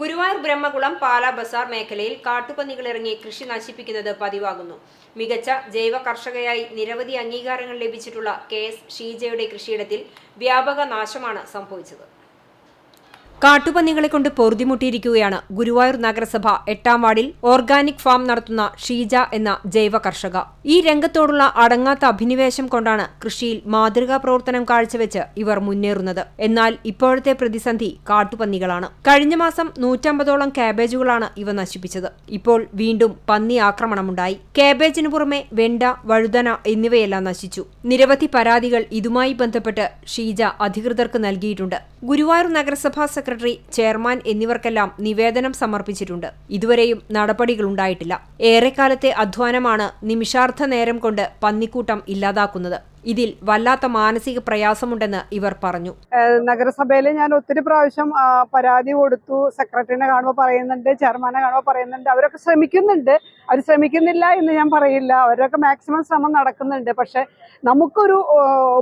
ഗുരുവായൂർ ബ്രഹ്മകുളം പാലാ ബസാർ മേഖലയിൽ കാട്ടുപന്നികളിറങ്ങി കൃഷി നശിപ്പിക്കുന്നത് പതിവാകുന്നു. മികച്ച ജൈവ കർഷകയായി നിരവധി അംഗീകാരങ്ങൾ ലഭിച്ചിട്ടുള്ള കെ എസ് ഷീജയുടെ കൃഷിയിടത്തിൽ വ്യാപക നാശമാണ് സംഭവിച്ചത്. കാട്ടുപന്നികളെ കൊണ്ട് പൊറുതിമുട്ടിയിരിക്കുകയാണ് ഗുരുവായൂർ നഗരസഭ എട്ടാം വാർഡിൽ ഓർഗാനിക് ഫാം നടത്തുന്ന ഷീജ എന്ന ജൈവ കർഷക. ഈ രംഗത്തോടുള്ള അടങ്ങാത്ത അഭിനിവേശം കൊണ്ടാണ് കൃഷിയിൽ മാതൃകാ പ്രവർത്തനം കാഴ്ചവെച്ച് ഇവർ മുന്നേറുന്നത്. എന്നാൽ ഇപ്പോഴത്തെ പ്രതിസന്ധി കാട്ടുപന്നികളാണ്. കഴിഞ്ഞ മാസം നൂറ്റമ്പതോളം കാബേജുകളാണ് ഇവ നശിപ്പിച്ചത്. ഇപ്പോൾ വീണ്ടും പന്നി ആക്രമണമുണ്ടായി. കാബേജിനു പുറമെ വെണ്ട വഴുതന എന്നിവയെല്ലാം നശിച്ചു. നിരവധി പരാതികൾ ഇതുമായി ബന്ധപ്പെട്ട് ഷീജ അധികൃതർക്ക് നൽകിയിട്ടുണ്ട്. ഗുരുവായൂർ നഗരസഭാ സെക്രട്ടറി ചെയർമാൻ എന്നിവർക്കെല്ലാം നിവേദനം സമർപ്പിച്ചിട്ടുണ്ട്. ഇതുവരെയും നടപടികളുണ്ടായിട്ടില്ല ഏറെക്കാലത്തെ അധ്വാനമാണ് നിമിഷാർദ്ധ നേരം കൊണ്ട് പന്നിക്കൂട്ടം ഇല്ലാതാക്കുന്നത്. ഇതിൽ വല്ലാത്ത മാനസിക പ്രയാസമുണ്ടെന്ന് ഇവർ പറഞ്ഞു. നഗരസഭയിൽ ഞാൻ ഒത്തിരി പ്രാവശ്യം പരാതി കൊടുത്തു. സെക്രട്ടറിനെ കാണുമ്പോൾ പറയുന്നുണ്ട് ചെയർമാനെ കാണുമ്പോൾ പറയുന്നുണ്ട്. അവരൊക്കെ ശ്രമിക്കുന്നുണ്ട്. അവർ ശ്രമിക്കുന്നില്ല എന്ന് ഞാൻ പറയില്ല. അവരൊക്കെ മാക്സിമം ശ്രമം നടക്കുന്നുണ്ട്. പക്ഷെ നമുക്കൊരു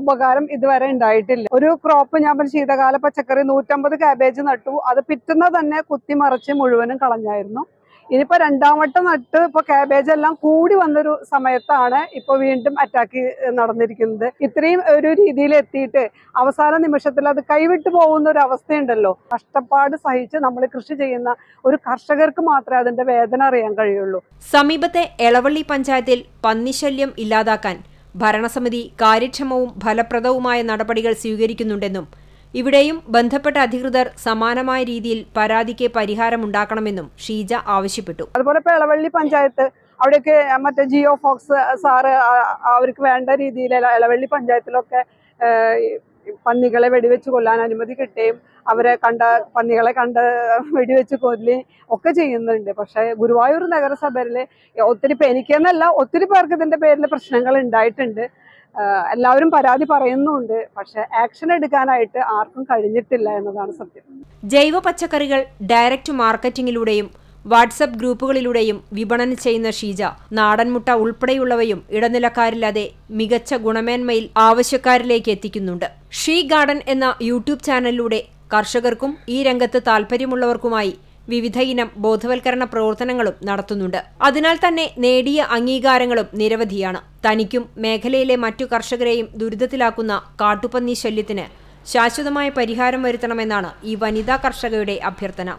ഉപകാരം ഇതുവരെ ഉണ്ടായിട്ടില്ല. ഒരു ക്രോപ്പ് ഞാൻ ശീതകാല പച്ചക്കറി നൂറ്റമ്പത് കാബേജ് നട്ടു. അത് പിറ്റുന്ന തന്നെ കുത്തിമറിച്ച് മുഴുവനും കളഞ്ഞായിരുന്നു. ഇനിയിപ്പോ രണ്ടാം വട്ടം നട്ട് ഇപ്പൊ കാബേജ് എല്ലാം കൂടി വന്നൊരു സമയത്താണ് ഇപ്പൊ വീണ്ടും അറ്റാക്ക് നടന്നിരിക്കുന്നത്. ഇത്രയും ഒരു രീതിയിൽ എത്തിയിട്ട് അവസാന നിമിഷത്തിൽ അത് കൈവിട്ടു പോകുന്ന ഒരു അവസ്ഥയുണ്ടല്ലോ. കഷ്ടപ്പാട് സഹിച്ച് നമ്മൾ കൃഷി ചെയ്യുന്ന ഒരു കർഷകർക്ക് മാത്രമേ അതിന്റെ വേദന അറിയാൻ കഴിയുള്ളൂ. സമീപത്തെ എളവള്ളി പഞ്ചായത്തിൽ പന്നിശല്യം ഇല്ലാതാക്കാൻ ഭരണസമിതി കാര്യക്ഷമവും ഫലപ്രദവുമായ നടപടികൾ സ്വീകരിക്കുന്നുണ്ടെന്നും ഇവിടെയും ബന്ധപ്പെട്ട അധികൃതർ സമാനമായ രീതിയിൽ പരാതിക്ക് പരിഹാരമുണ്ടാക്കണമെന്നും ഷീജ ആവശ്യപ്പെട്ടു. അതുപോലെ പേളവള്ളി പഞ്ചായത്ത് അവിടെയൊക്കെ മറ്റേ ജിയോ ഫോക്സ് സാറ് അവർക്ക് വേണ്ട രീതിയിൽ ഇള- ഇളവള്ളി പഞ്ചായത്തിലൊക്കെ പന്നികളെ വെടിവെച്ച് കൊല്ലാൻ അനുമതി കിട്ടുകയും അവരെ കണ്ട പന്നികളെ കണ്ട് വെടിവെച്ച് കൊല്ലുകയും ഒക്കെ ചെയ്യുന്നുണ്ട്. പക്ഷേ ഗുരുവായൂർ നഗരസഭയിൽ ഒത്തിരി പേ- എനിക്കെന്നല്ല ഒത്തിരി പേർക്ക് ഇതിന്റെ പേരിൽ പ്രശ്നങ്ങൾ ഉണ്ടായിട്ടുണ്ട്. എല്ലാവരും പരാതി പറയുന്നുണ്ട്. പക്ഷെ ആക്ഷൻ എടുക്കാനായിട്ട് ആർക്കും കഴിഞ്ഞിട്ടില്ല എന്നതാണ് സത്യം. ജൈവ പച്ചക്കറികൾ ഡയറക്റ്റ് മാർക്കറ്റിംഗിലൂടെയും വാട്സപ്പ് ഗ്രൂപ്പുകളിലൂടെയും വിപണനം ചെയ്യുന്ന ഷീജ നാടൻമുട്ട ഉൾപ്പെടെയുള്ളവയും ഇടനിലക്കാരില്ലാതെ മികച്ച ഗുണമേന്മയിൽ ആവശ്യക്കാരിലേക്ക് എത്തിക്കുന്നുണ്ട്. ഷീ ഗാർഡൻ എന്ന യൂട്യൂബ് ചാനലിലൂടെ കർഷകർക്കും ഈ രംഗത്ത് താൽപ്പര്യമുള്ളവർക്കുമായി വിവിധ ഇനം ബോധവൽക്കരണ പ്രവർത്തനങ്ങളും നടത്തുന്നുണ്ട്. അതിനാൽ തന്നെ നേടിയ അംഗീകാരങ്ങളും നിരവധിയാണ്. തനിക്കും മേഖലയിലെ മറ്റു കർഷകരെയും ദുരിതത്തിലാക്കുന്ന കാട്ടുപന്നി ശല്യത്തിന് ശാശ്വതമായ പരിഹാരം വരുത്തണമെന്നാണ് ഈ വനിതാ കർഷകയുടെ അഭ്യർത്ഥന.